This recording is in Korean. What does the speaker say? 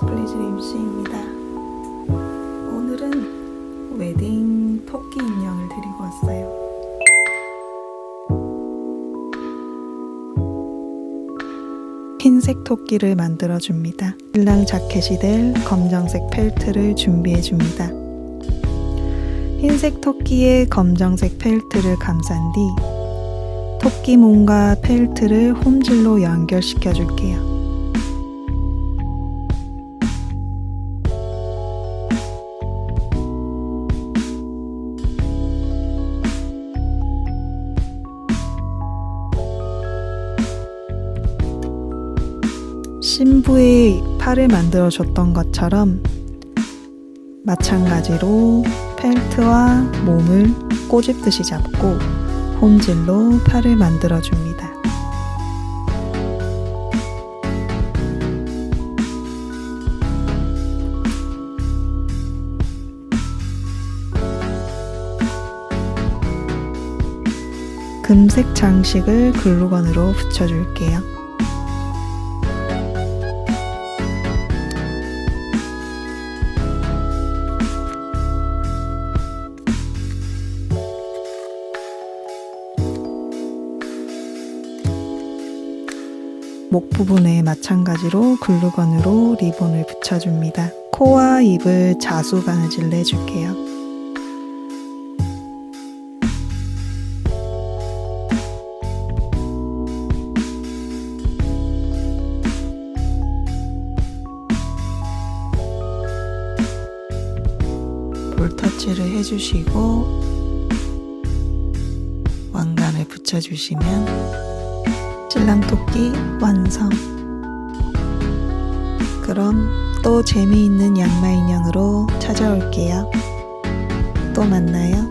스플리즈 임씨입니다. 오늘은 웨딩 토끼 인형을 드리고 왔어요. 흰색 토끼를 만들어 줍니다. 신랑 자켓이 될 검정색 펠트를 준비해 줍니다. 흰색 토끼에 검정색 펠트를 감싼 뒤 토끼 몸과 펠트를 홈질로 연결시켜 줄게요. 신부의 팔을 만들어 줬던 것처럼 마찬가지로 펠트와 몸을 꼬집듯이 잡고 홈질로 팔을 만들어 줍니다. 금색 장식을 글루건으로 붙여줄게요. 목 부분에 마찬가지로 글루건으로 리본을 붙여줍니다. 코와 입을 자수 바느질 내줄게요. 볼터치를 해주시고 왕관을 붙여주시면 신랑 토끼 완성. 그럼 또 재미있는 양말 인형으로 찾아올게요. 또 만나요.